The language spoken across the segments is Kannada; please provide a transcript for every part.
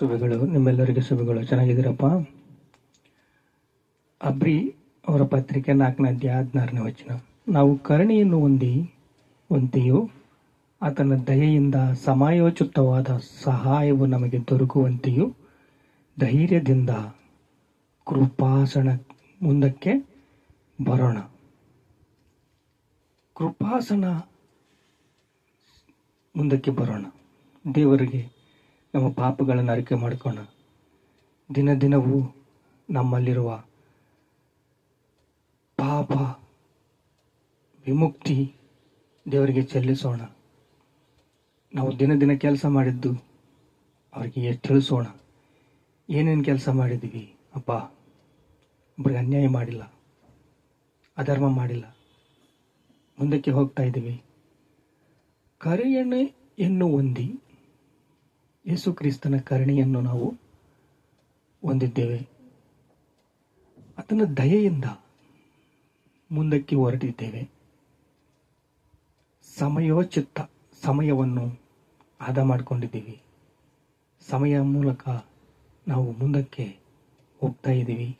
ಶುಭಗಳು ನಿಮ್ಮೆಲ್ಲರಿಗೆ ಶುಭಗಳು ಚೆನ್ನಾಗಿದ್ದೀರಪ್ಪ? ಅಬ್ರಿ ಅವರ ಪತ್ರಿಕೆ ನಾಲ್ಕನೇ ಅಧ್ಯಾಯ ಹದಿನಾರನೇ ವಚನ. ನಾವು ಕರುಣೆಯನ್ನು ಹೊಂದಿ, ಹೊಂದಿಯೋ ಆತನ ದಯೆಯಿಂದ ಸಮಯೋಚಿತವಾದ ಸಹಾಯವು ನಮಗೆ ದೊರಕುವಂತೆಯೂ ಧೈರ್ಯದಿಂದ ಕೃಪಾಸನ ಮುಂದಕ್ಕೆ ಬರೋಣ. ಕೃಪಾಸನ ಮುಂದಕ್ಕೆ ಬರೋಣ. ದೇವರಿಗೆ ನಮ್ಮ ಪಾಪಗಳನ್ನು ಅರಿಕೆ ಮಾಡಿಕೋಣ ದಿನ ದಿನವೂ ನಮ್ಮಲ್ಲಿರುವ ಪಾಪ ವಿಮುಕ್ತಿ ದೇವರಿಗೆ ಚೆಲ್ಲಿಸೋಣ. ನಾವು ದಿನ ದಿನ ಕೆಲಸ ಮಾಡಿದ್ದು ಅವರಿಗೆ ತಿಳಿಸೋಣ. ಏನೇನು ಕೆಲಸ ಮಾಡಿದ್ದೀವಿ? ಅಪ್ಪ ಒಬ್ರಿಗೆ ಅನ್ಯಾಯ ಮಾಡಿಲ್ಲ, ಅಧರ್ಮ ಮಾಡಿಲ್ಲ. ಮುಂದಕ್ಕೆ ಹೋಗ್ತಾ ಇದ್ದೀವಿ. ಕರೆಯಣೆಯನ್ನು ಹೊಂದಿ ಯೇಸು ಕ್ರಿಸ್ತನ ಕರುಣೆಯನ್ನು ನಾವು ಹೊಂದಿದ್ದೇವೆ. ಅದನ್ನು ದಯೆಯಿಂದ ಮುಂದಕ್ಕೆ ಹೊರಟಿದ್ದೇವೆ. ಸಮಯೋಚಿತ ಸಮಯವನ್ನು ಆದ ಮಾಡಿಕೊಂಡಿದ್ದೀವಿ. ಸಮಯ ಮೂಲಕ ನಾವು ಮುಂದಕ್ಕೆ ಹೋಗ್ತಾ ಇದ್ದೀವಿ.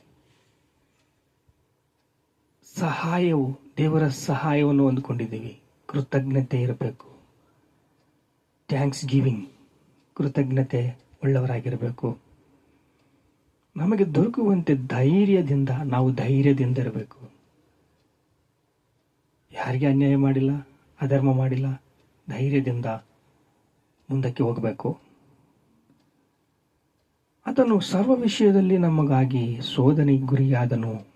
ಸಹಾಯವು, ದೇವರ ಸಹಾಯವನ್ನು ಹೊಂದ್ಕೊಂಡಿದ್ದೀವಿ. ಕೃತಜ್ಞತೆ ಇರಬೇಕು. ಥ್ಯಾಂಕ್ಸ್ ಗಿವಿಂಗ್ ಕೃತಜ್ಞತೆ ಉಳ್ಳವರಾಗಿರಬೇಕು. ನಮಗೆ ದೊರಕುವಂತೆ ಧೈರ್ಯದಿಂದ ನಾವು ಧೈರ್ಯದಿಂದ ಇರಬೇಕು. ಯಾರಿಗೆ ಅನ್ಯಾಯ ಮಾಡಿಲ್ಲ, ಅಧರ್ಮ ಮಾಡಿಲ್ಲ, ಧೈರ್ಯದಿಂದ ಮುಂದಕ್ಕೆ ಹೋಗಬೇಕು. ಅದನ್ನು ಸರ್ವ ವಿಷಯದಲ್ಲಿ ನಮಗಾಗಿ ಶೋಧನೆ ಗುರಿಯಾದನು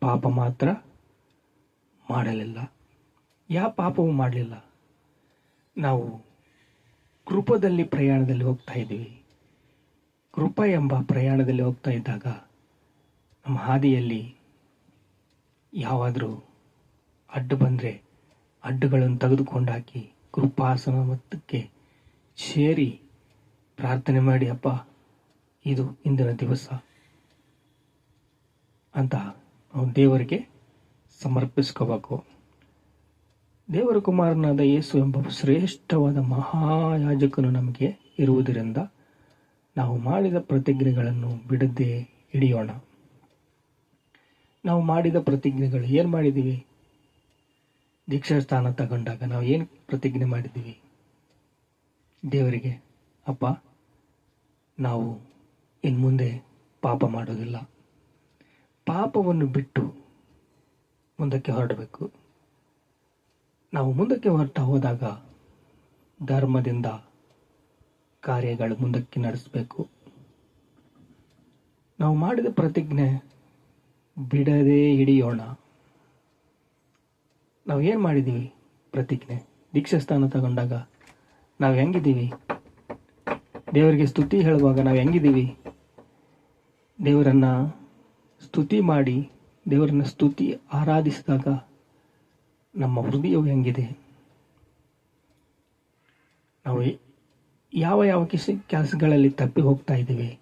ಪಾಪ ಮಾತ್ರ ಮಾಡಲಿಲ್ಲ. ಯಾವ ಪಾಪವೂ ಮಾಡಲಿಲ್ಲ. ನಾವು ಕೃಪದಲ್ಲಿ ಪ್ರಯಾಣದಲ್ಲಿ ಹೋಗ್ತಾ ಇದ್ದೀವಿ. ಕೃಪ ಎಂಬ ಪ್ರಯಾಣದಲ್ಲಿ ಹೋಗ್ತಾ ಇದ್ದಾಗ ನಮ್ಮ ಹಾದಿಯಲ್ಲಿ ಯಾವಾದರೂ ಅಡ್ಡು ಬಂದರೆ ಅಡ್ಡುಗಳನ್ನು ತೆಗೆದುಕೊಂಡಾಕಿ ಕೃಪಾಸನ ಮತ್ತಕ್ಕೆ ಸೇರಿ ಪ್ರಾರ್ಥನೆ ಮಾಡಿ, ಅಪ್ಪ, ಇದು ಇಂದಿನ ದಿವಸ. ಅಂತ ನಾವು ದೇವರಿಗೆ ಸಮರ್ಪಿಸ್ಕೋಬೇಕು. ದೇವರ ಕುಮಾರನಾದ ಯೇಸು ಎಂಬ ಶ್ರೇಷ್ಠವಾದ ಮಹಾಯಾಜಕನು ನಮಗೆ ಇರುವುದರಿಂದ ನಾವು ಮಾಡಿದ ಪ್ರತಿಜ್ಞೆಗಳನ್ನು ಬಿಡದೆ ಹಿಡಿಯೋಣ. ನಾವು ಮಾಡಿದ ಪ್ರತಿಜ್ಞೆಗಳು ಏನು ಮಾಡಿದ್ದೀವಿ? ದೀಕ್ಷಾ ಸ್ಥಾನ ತಗೊಂಡಾಗ ನಾವು ಏನು ಪ್ರತಿಜ್ಞೆ ಮಾಡಿದ್ದೀವಿ? ದೇವರಿಗೆ, ಅಪ್ಪ, ನಾವು ಇನ್ನು ಮುಂದೆ ಪಾಪ ಮಾಡೋದಿಲ್ಲ. ಪಾಪವನ್ನು ಬಿಟ್ಟು ಮುಂದಕ್ಕೆ ಹೊರಡಬೇಕು. ನಾವು ಮುಂದಕ್ಕೆ ಹೊರಟ ಹೋದಾಗ ಧರ್ಮದಿಂದ ಕಾರ್ಯಗಳು ಮುಂದಕ್ಕೆ ನಡೆಸಬೇಕು. ನಾವು ಮಾಡಿದ ಪ್ರತಿಜ್ಞೆ ಬಿಡದೆ ಹಿಡಿಯೋಣ. ನಾವು ಏನು ಮಾಡಿದ್ದೀವಿ ಪ್ರತಿಜ್ಞೆ. ದೀಕ್ಷಾ ಸ್ಥಾನ ತಗೊಂಡಾಗ ನಾವು ಹೆಂಗಿದ್ದೀವಿ? ದೇವರಿಗೆ ಸ್ತುತಿ ಹೇಳುವಾಗ ನಾವು ಹೆಂಗಿದ್ದೀವಿ? ದೇವರನ್ನು ಸ್ತುತಿ ಮಾಡಿ ದೇವರನ್ನು ಸ್ತುತಿ ಆರಾಧಿಸಿದಾಗ ನಮ್ಮ ಹೃದಯವು ಹೆಂಗಿದೆ? ನಾವು ಯಾವ ಯಾವ ಕಿಸ, ಕೆಲಸಗಳಲ್ಲಿ ತಪ್ಪಿ ಹೋಗ್ತಾ ಇದ್ದೀವಿ?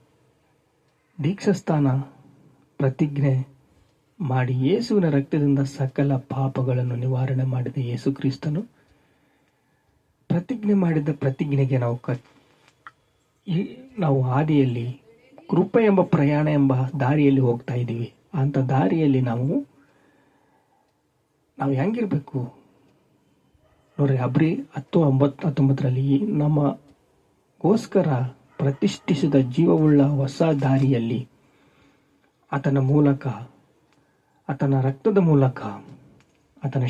ದೀಕ್ಷಸ್ಥಾನ ಪ್ರತಿಜ್ಞೆ ಮಾಡಿ ಯೇಸುವಿನ ರಕ್ತದಿಂದ ಸಕಲ ಪಾಪಗಳನ್ನು ನಿವಾರಣೆ ಮಾಡಿದ ಯೇಸು ಕ್ರಿಸ್ತನು ಪ್ರತಿಜ್ಞೆ ಮಾಡಿದ ಪ್ರತಿಜ್ಞೆಗೆ ನಾವು ಕ ನಾವು ಹಾದಿಯಲ್ಲಿ ಕೃಪೆ ಎಂಬ ಪ್ರಯಾಣ ಎಂಬ ದಾರಿಯಲ್ಲಿ ಹೋಗ್ತಾ ಇದ್ದೀವಿ. ಅಂಥ ದಾರಿಯಲ್ಲಿ ನಾವು ನಾವು ಹೆಂಗಿರ್ಬೇಕು? ನೋಡ್ರಿ ಅಬ್ರಿ ಹತ್ತು ಒಂಬತ್ತು ಹತ್ತೊಂಬತ್ತರಲ್ಲಿ ನಮ್ಮಗೋಸ್ಕರ ಪ್ರತಿಷ್ಠಿಸಿದ ಜೀವವುಳ್ಳ ಹೊಸ ದಾರಿಯಲ್ಲಿ ಆತನ ಮೂಲಕ, ಆತನ ರಕ್ತದ ಮೂಲಕ, ಆತನ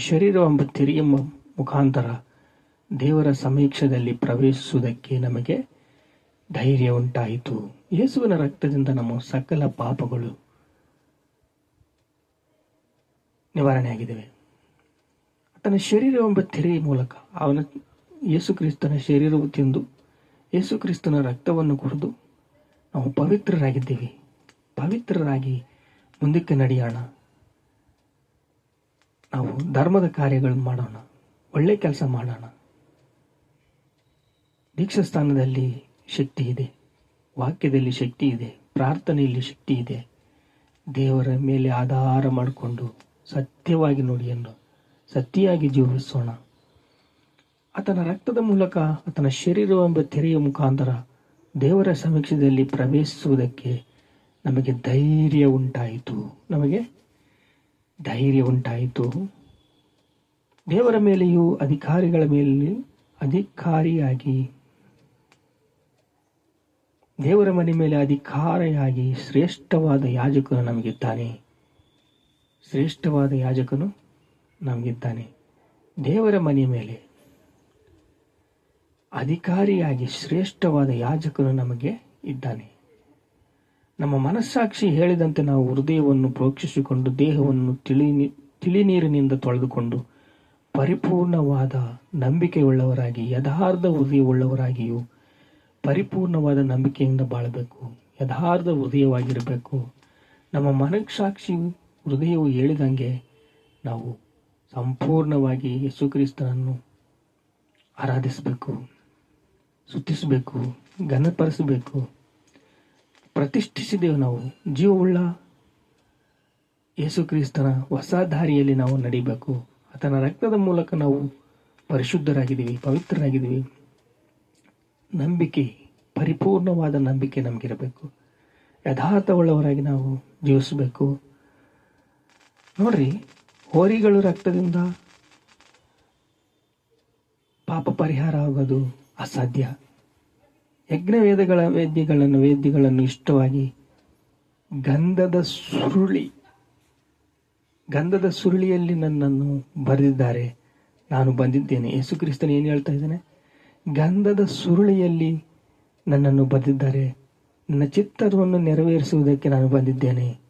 ತೆರೆಯ ಎಂಬ ಮುಖಾಂತರ ದೇವರ ಸಮೀಕ್ಷದಲ್ಲಿ ಪ್ರವೇಶಿಸುವುದಕ್ಕೆ ನಮಗೆ ಧೈರ್ಯ ಉಂಟಾಯಿತು. ಯೇಸುವಿನ ರಕ್ತದಿಂದ ನಮ್ಮ ಸಕಲ ಪಾಪಗಳು ನಿವಾರಣೆಯಾಗಿದ್ದೇವೆ. ಆತನ ಶರೀರವೆಂಬ ತೆರೆಯ ಮೂಲಕ ಅವನ ಯೇಸು ಕ್ರಿಸ್ತನ ಶರೀರವು ತಿಂದು ಯೇಸು ಕ್ರಿಸ್ತನ ರಕ್ತವನ್ನು ಕುಡಿದು ನಾವು ಪವಿತ್ರರಾಗಿದ್ದೇವೆ. ಪವಿತ್ರರಾಗಿ ಮುಂದಕ್ಕೆ ನಡೆಯೋಣ. ನಾವು ಧರ್ಮದ ಕಾರ್ಯಗಳನ್ನು ಮಾಡೋಣ. ಒಳ್ಳೆ ಕೆಲಸ ಮಾಡೋಣ. ದೀಕ್ಷಾ ಸ್ಥಾನದಲ್ಲಿ ಶಕ್ತಿ ಇದೆ. ವಾಕ್ಯದಲ್ಲಿ ಶಕ್ತಿ ಇದೆ. ಪ್ರಾರ್ಥನೆಯಲ್ಲಿ ಶಕ್ತಿ ಇದೆ. ದೇವರ ಮೇಲೆ ಆಧಾರ ಮಾಡಿಕೊಂಡು ಸತ್ಯವಾಗಿ ನುಡಿಯನ್ನು ಸತ್ಯಾಗಿ ಜೀವಿಸೋಣ ಆತನ ರಕ್ತದ ಮೂಲಕ ಆತನ ಶರೀರವೆಂಬ ತೆರೆಯ ಮುಖಾಂತರ ದೇವರ ಸಮೀಕ್ಷೆಯಲ್ಲಿ ಪ್ರವೇಶಿಸುವುದಕ್ಕೆ ನಮಗೆ ಧೈರ್ಯ ಉಂಟಾಯಿತು. ನಮಗೆ ಧೈರ್ಯ ಉಂಟಾಯಿತು. ದೇವರ ಮೇಲೆಯೂ ಅಧಿಕಾರಿಗಳ ಮೇಲೆ ಅಧಿಕಾರಿಯಾಗಿ, ದೇವರ ಮನೆ ಮೇಲೆ ಅಧಿಕಾರಿಯಾಗಿ ಶ್ರೇಷ್ಠವಾದ ಯಾಜಕನು ನಮಗಿದ್ದಾನೆ. ಶ್ರೇಷ್ಠವಾದ ಯಾಜಕನು ನಮಗಿದ್ದಾನೆ. ದೇವರ ಮನೆ ಮೇಲೆ ಅಧಿಕಾರಿಯಾಗಿ ಶ್ರೇಷ್ಠವಾದ ಯಾಜಕನು ನಮಗೆ ಇದ್ದಾನೆ. ನಮ್ಮ ಮನಸ್ಸಾಕ್ಷಿ ಹೇಳಿದಂತೆ ನಾವು ಹೃದಯವನ್ನು ಪ್ರೋಕ್ಷಿಸಿಕೊಂಡು ದೇಹವನ್ನು ತಿಳಿ ತಿಳಿನೀರಿನಿಂದ ತೊಳೆದುಕೊಂಡು ಪರಿಪೂರ್ಣವಾದ ನಂಬಿಕೆಯುಳ್ಳವರಾಗಿ, ಯಥಾರ್ಥ ಹೃದಯವುಳ್ಳವರಾಗಿಯೂ ಪರಿಪೂರ್ಣವಾದ ನಂಬಿಕೆಯಿಂದ ಬಾಳಬೇಕು, ಯಥಾರ್ಥ ಹೃದಯವಾಗಿರಬೇಕು. ನಮ್ಮ ಮನಸ್ಸಾಕ್ಷಿ ಹೃದಯವು ಹೇಳಿದಂಗೆ ನಾವು ಸಂಪೂರ್ಣವಾಗಿ ಯೇಸುಕ್ರಿಸ್ತನನ್ನು ಆರಾಧಿಸಬೇಕು, ಸುತ್ತಿಸಬೇಕು, ಘನಪಡಿಸಬೇಕು, ಪ್ರತಿಷ್ಠಿಸಿದೆವು ನಾವು. ಜೀವವುಳ್ಳ ಯೇಸುಕ್ರಿಸ್ತನ ಹೊಸ ದಾರಿಯಲ್ಲಿ ನಾವು ನಡಿಬೇಕು. ಆತನ ರಕ್ತದ ಮೂಲಕ ನಾವು ಪರಿಶುದ್ಧರಾಗಿದ್ದೀವಿ, ಪವಿತ್ರರಾಗಿದ್ದೀವಿ. ನಂಬಿಕೆ, ಪರಿಪೂರ್ಣವಾದ ನಂಬಿಕೆ ನಮಗಿರಬೇಕು. ಯಥಾರ್ಥವುಳ್ಳವರಾಗಿ ನಾವು ಜೀವಿಸಬೇಕು. ನೋಡ್ರಿ ಹೋರಿಗಳು ರಕ್ತದಿಂದ ಪಾಪ ಪರಿಹಾರ ಆಗೋದು ಅಸಾಧ್ಯ. ಯಜ್ಞವೇದಗಳ ವೇದ್ಯಗಳನ್ನು ವೇದ್ಯಗಳನ್ನು ಇಷ್ಟವಾಗಿ ಗಂಧದ ಸುರುಳಿ, ಗಂಧದ ಸುರುಳಿಯಲ್ಲಿ ನನ್ನನ್ನು ಬರೆದಿದ್ದಾರೆ. ನಾನು ಬಂದಿದ್ದೇನೆ. ಯೇಸು ಕ್ರಿಸ್ತನು ಏನು ಹೇಳ್ತಾ ಇದ್ದಾನೆ? ಗಂಧದ ಸುರುಳಿಯಲ್ಲಿ ನನ್ನನ್ನು ಬರೆದಿದ್ದಾರೆ. ನನ್ನ ಚಿತ್ತವನ್ನು ನೆರವೇರಿಸುವುದಕ್ಕೆ ನಾನು ಬಂದಿದ್ದೇನೆ.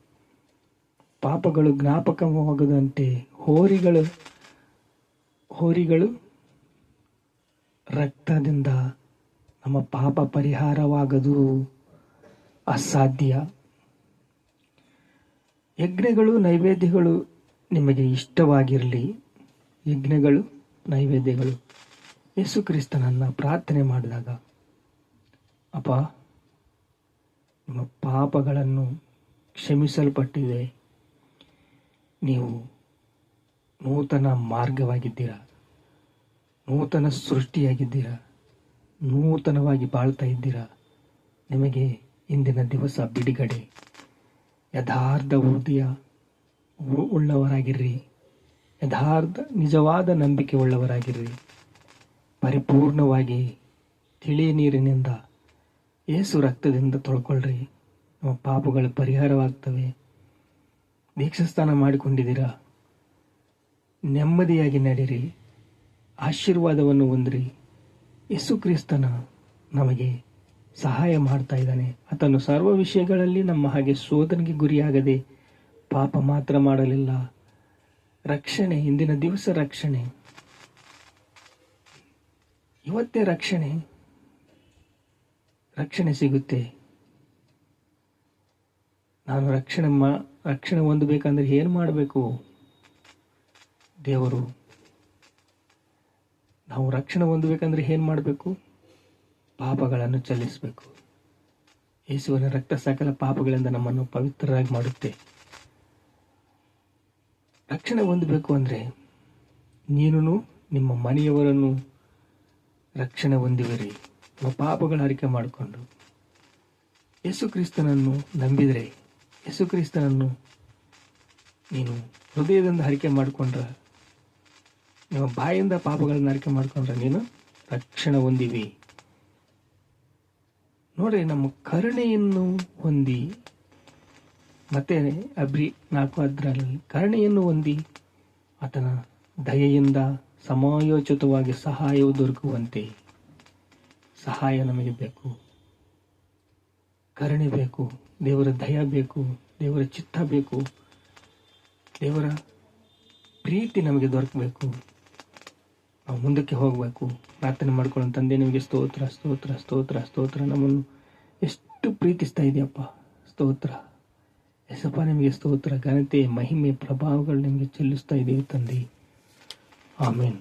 ಪಾಪಗಳು ಜ್ಞಾಪಕವಾಗದಂತೆ ಹೋರಿಗಳು ಹೋರಿಗಳು ರಕ್ತದಿಂದ ನಮ್ಮ ಪಾಪ ಪರಿಹಾರವಾಗದು ಅಸಾಧ್ಯ. ಯಜ್ಞಗಳು, ನೈವೇದ್ಯಗಳು ನಿಮಗೆ ಇಷ್ಟವಾಗಿರಲಿ. ಯಜ್ಞಗಳು, ನೈವೇದ್ಯಗಳು. ಯೇಸು ಕ್ರಿಸ್ತನನ್ನು ಪ್ರಾರ್ಥನೆ ಮಾಡಿದಾಗ, ಅಪ್ಪ, ನಿಮ್ಮ ಪಾಪಗಳನ್ನು ಕ್ಷಮಿಸಲ್ಪಟ್ಟಿದೆ. ನೀವು ನೂತನ ಮಾರ್ಗವಾಗಿದ್ದೀರಾ? ನೂತನ ಸೃಷ್ಟಿಯಾಗಿದ್ದೀರಾ? ನೂತನವಾಗಿ ಬಾಳ್ತಾ ಇದ್ದೀರಾ? ನಿಮಗೆ ಇಂದಿನ ದಿವಸ ಬಿಡುಗಡೆ. ಯಥಾರ್ಥ ಹೃದಯ ಉಳ್ಳವರಾಗಿರ್ರಿ. ಯಥಾರ್ಥ ನಿಜವಾದ ನಂಬಿಕೆ ಉಳ್ಳವರಾಗಿರ್ರಿ. ಪರಿಪೂರ್ಣವಾಗಿ ತಿಳಿ ನೀರಿನಿಂದ ಏಸು ರಕ್ತದಿಂದ ತೊಳ್ಕೊಳ್ರಿ. ನಮ್ಮ ಪಾಪಗಳು ಪರಿಹಾರವಾಗ್ತವೆ. ದೀಕ್ಷಾಸ್ನಾನ ಮಾಡಿಕೊಂಡಿದ್ದೀರಾ? ನೆಮ್ಮದಿಯಾಗಿ ನಡೀರಿ ಆಶೀರ್ವಾದವನ್ನು ಹೊಂದಿರಿ. ಯೇಸು ಕ್ರಿಸ್ತನ ನಮಗೆ ಸಹಾಯ ಮಾಡ್ತಾ ಇದ್ದಾನೆ. ಆತನು ಸರ್ವ ವಿಷಯಗಳಲ್ಲಿ ನಮ್ಮ ಹಾಗೆ ಸೋದನಿಗೆ ಗುರಿಯಾಗದೆ ಪಾಪ ಮಾತ್ರ ಮಾಡಲಿಲ್ಲ. ರಕ್ಷಣೆ, ಇಂದಿನ ದಿವಸ ರಕ್ಷಣೆ. ಇವತ್ತೇ ರಕ್ಷಣೆ. ರಕ್ಷಣೆ ಸಿಗುತ್ತೆ. ನಾನು ರಕ್ಷಣೆ ಮಾ ರಕ್ಷಣೆ ಹೊಂದಬೇಕಂದ್ರೆ ಏನು ಮಾಡಬೇಕು? ದೇವರು, ನಾವು ರಕ್ಷಣೆ ಹೊಂದಬೇಕಂದ್ರೆ ಏನು ಮಾಡಬೇಕು? ಪಾಪಗಳನ್ನು ಚಲಿಸಬೇಕು. ಯೇಸುವಿನ ರಕ್ತ ಸಕಲ ಪಾಪಗಳಿಂದ ನಮ್ಮನ್ನು ಪವಿತ್ರರಾಗಿ ಮಾಡುತ್ತೆ. ರಕ್ಷಣೆ ಹೊಂದಬೇಕು ಅಂದರೆ ನೀನು ನಿಮ್ಮ ಮನೆಯವರನ್ನು ರಕ್ಷಣೆ ಹೊಂದಿವಿರಿ. ನಿಮ್ಮ ಪಾಪಗಳ ಅರಿಕೆ ಮಾಡಿಕೊಂಡು. ಯೇಸು ಕ್ರಿಸ್ತನನ್ನು ನಂಬಿದರೆ ಯೇಸು ಕ್ರಿಸ್ತನನ್ನು ನೀನು ಹೃದಯದಿಂದ ಹರಿಕೆ ಮಾಡಿಕೊಂಡ್ರೆ, ನಿಮ್ಮ ಬಾಯಿಂದ ಪಾಪಗಳನ್ನು ಹರಿಕೆ ಮಾಡಿಕೊಂಡ್ರೆ ನೀನು ರಕ್ಷಣೆ ಹೊಂದಿವಿ. ನೋಡ್ರಿ, ನಮ್ಮ ಕರುಣೆಯನ್ನು ಹೊಂದಿ, ಮತ್ತೆ ಅಬ್ರಿ ನಾಲ್ಕು ಅದರಲ್ಲಿ ಕರುಣೆಯನ್ನು ಹೊಂದಿ, ಆತನ ದಯೆಯಿಂದ ಸಮಯೋಚಿತವಾಗಿ ಸಹಾಯವು ದೊರಕುವಂತೆ, ಸಹಾಯ ನಮಗೆ ಬೇಕು. ಕರುಣೆ ಬೇಕು, ದೇವರ ದಯ ಬೇಕು, ದೇವರ ಚಿತ್ತ ಬೇಕು, ದೇವರ ಪ್ರೀತಿ ನಮಗೆ ದೊರಕಬೇಕು. ನಾವು ಮುಂದಕ್ಕೆ ಹೋಗಬೇಕು. ಪ್ರಾರ್ಥನೆ ಮಾಡ್ಕೊಳ್ಳೋ ತಂದೆ, ನಿಮಗೆ ಸ್ತೋತ್ರ ಸ್ತೋತ್ರ ಸ್ತೋತ್ರ ಸ್ತೋತ್ರ. ನಮ್ಮನ್ನು ಎಷ್ಟು ಪ್ರೀತಿಸ್ತಾ ಇದೆಯಪ್ಪ? ಸ್ತೋತ್ರ. ಎಸಪ್ಪ, ನಿಮಗೆ ಸ್ತೋತ್ರ. ಘನತೆ, ಮಹಿಮೆ, ಪ್ರಭಾವಗಳು ನಿಮಗೆ ಚೆಲ್ಲಿಸ್ತಾ ಇದೆಯೋ ತಂದೆ? ಆಮೇನ್.